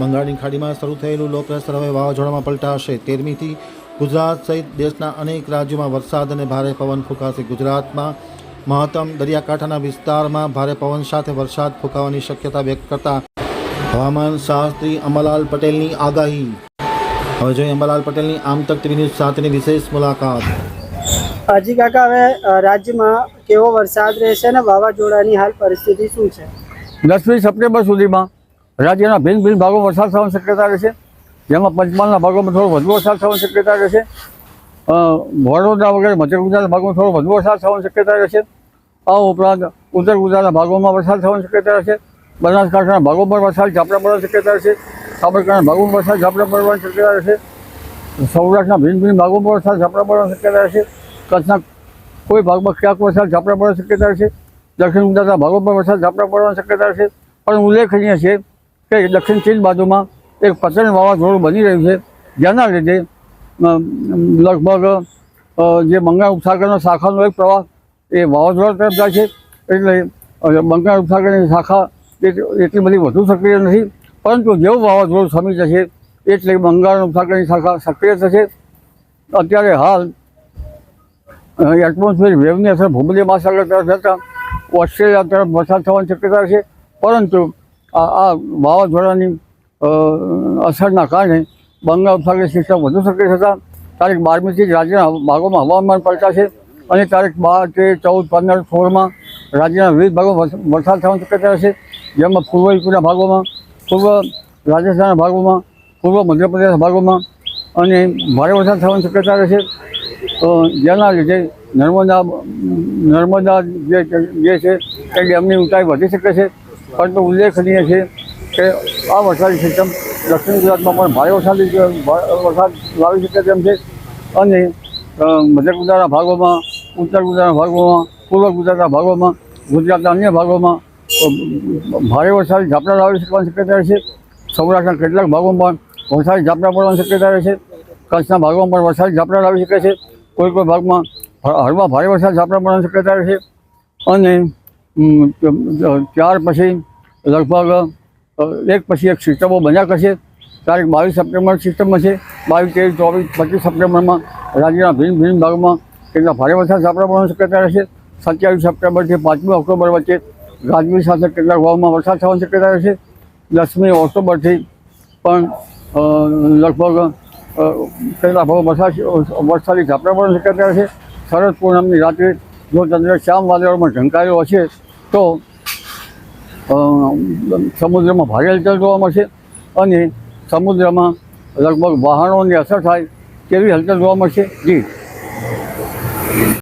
બંગાળની ખાડીમાં શરૂ થયેલું લો પ્રેશર હવે વાવાઝોડામાં પલટાશે. તેરમીથી ગુજરાત સહિત દેશના અનેક રાજ્યોમાં વરસાદ અને ભારે પવન ફૂંકાશે. ગુજરાતમાં મહત્તમ દરિયાકાંઠાના વિસ્તારમાં ભારે પવન સાથે વરસાદ ફૂંકાવાની શક્યતા વ્યક્ત કરતા હવામાન શાસ્ત્રી અમલાલ પટેલની આગાહી. હવે જોઈએ અંબાલાલ પટેલની આમ તક ટીવી ન્યૂઝ સાથેની વિશેષ મુલાકાત. હાજી કાકા હવે રાજ્યમાં કેવો વરસાદ રહેશે અને વાવાઝોડાની હાલ પરિસ્થિતિ શું છે? દસમી સપ્ટેમ્બર સુધીમાં રાજ્યના ભિન્ન ભિન્ન ભાગોમાં વરસાદ થવાની શક્યતા રહેશે જેમાં પંચમહાલના ભાગોમાં થોડો વધુ વરસાદ થવાની શક્યતા રહેશે વડોદરા વગેરે મધ્ય ગુજરાતના ભાગોમાં થોડો વધુ વરસાદ થવાની શક્યતા રહેશે આ ઉપરાંત ઉત્તર ગુજરાતના ભાગોમાં વરસાદ થવાની શક્યતા રહેશે બનાસકાંઠાના ભાગોમાં વરસાદ ઝાપટા પડવાની શક્યતા રહેશે સાબરકાંઠાના ભાગોમાં વરસાદ ઝાપટા પડવાની શક્યતા રહેશે સૌરાષ્ટ્રના ભિન્ન ભિન્ન ભાગોમાં વરસાદ ઝાપટા પડવાની શક્યતા રહેશે કચ્છના કોઈ ભાગમાં ક્યાંક વરસાદ ઝાપટા પડવાની શક્યતા રહેશે દક્ષિણ ગુજરાતના ભાગોમાં વરસાદ ઝાપટા પડવાની શક્યતા રહેશે પણ ઉલ્લેખનીય છે કે દક્ષિણ ચીન બાજુમાં એક પતન વાવાઝોડું બની રહ્યું છે. જેના લીધે લગભગ જે બંગાળ ઉપસાગરનો શાખાનો એક પ્રવાહ એ વાવાઝોડા તરફ જાય છે. એટલે બંગાળ ઉપસાગરની શાખા એટલી બધી વધુ સક્રિય નથી. પરંતુ જેવું વાવાઝોડું સમી જશે, એટલે બંગાળ ઉપસાગરની શાખા સક્રિય થશે. અત્યારે હાલ એટમોસ્ફિયર વેવની અસર ભૂમધ્ય મહાસાગર તરફ જતાં, ઓસ્ટ્રેલિયા તરફ વરસાદ થવાની શક્યતા છે. પરંતુ આ વાવાઝોડાની અસરના કારણે બંગાળ ઉપસાગર સિસ્ટમ વધુ સક્રિય થતાં તારીખ બારમીથી રાજ્યના ભાગોમાં હવામાન પલટાશે અને તારીખ બાર તેર ચૌદ પંદર સોળમાં રાજ્યના વિવિધ ભાગોમાં વરસ- વરસાદ થવાની શક્યતા રહેશે જેમાં પૂર્વ યુપીના ભાગોમાં, પૂર્વ રાજસ્થાનના ભાગોમાં, પૂર્વ મધ્યપ્રદેશના ભાગોમાં અને ભારે વરસાદ થવાની શક્યતા રહેશે જેના લીધે નર્મદા નર્મદા જે જે છે એ ડેમની ઊંચાઈ વધી શકે છે. પરંતુ ઉલ્લેખનીય છે કે આ વરસાદી સિસ્ટમ દક્ષિણ ગુજરાતમાં પણ ભારે વરસાદી વરસાદ લાવી શકે તેમ છે અને મધ્ય ગુજરાતના ભાગોમાં ઉત્તર ગુજરાતના ભાગોમાં પૂર્વ ગુજરાતના ભાગોમાં ગુજરાતના અન્ય ભાગોમાં ભારે વરસાદી ઝાપટા લાવી શકવાની શક્યતા રહેશે સૌરાષ્ટ્રના કેટલાક ભાગોમાં વરસાદી ઝાપટા પડવાની શક્યતા રહેશે કચ્છના ભાગોમાં પણ વરસાદી ઝાપટા લાવી શકે છે. કોઈ કોઈ ભાગમાં હળવા ભારે વરસાદ ઝાપટા પડવાની શક્યતા રહેશે અને ઉમ, ત્યાર પછી લગભગ એક પછી એક સિસ્ટમો બન્યા કરશે. તારીખ બાવીસ સપ્ટેમ્બર સિસ્ટમ છે બાવીસ, ત્રેવીસ, ચોવીસ, પચીસ સપ્ટેમ્બરમાં રાજ્યના ભિન્ન ભિન્ન ભાગમાં કેટલા ભારે વરસાદ પડવાની શક્યતા રહેશે. સત્યાવીસ સપ્ટેમ્બરથી પાંચમી ઓક્ટોબર વચ્ચે ગાજવીજ સાથે કેટલાક ભાગમાં વરસાદ થવાની શક્યતા રહેશે. દસમી ઓક્ટોબરથી પણ લગભગ કેટલા ભાવ વરસાદ, વરસાદી ઝાપટા પડવાની શક્યતા રહેશે. શરદ પૂનમની રાત્રે જો ચંદ્ર શ્યામ વાદળોમાં ઢંકાયો હશે તો સમુદ્રમાં ભારે હલચલ જોવા મળશે અને સમુદ્રમાં લગભગ વાહનોની અસર થાય તેવી હલચલ જોવા મળશે. જી.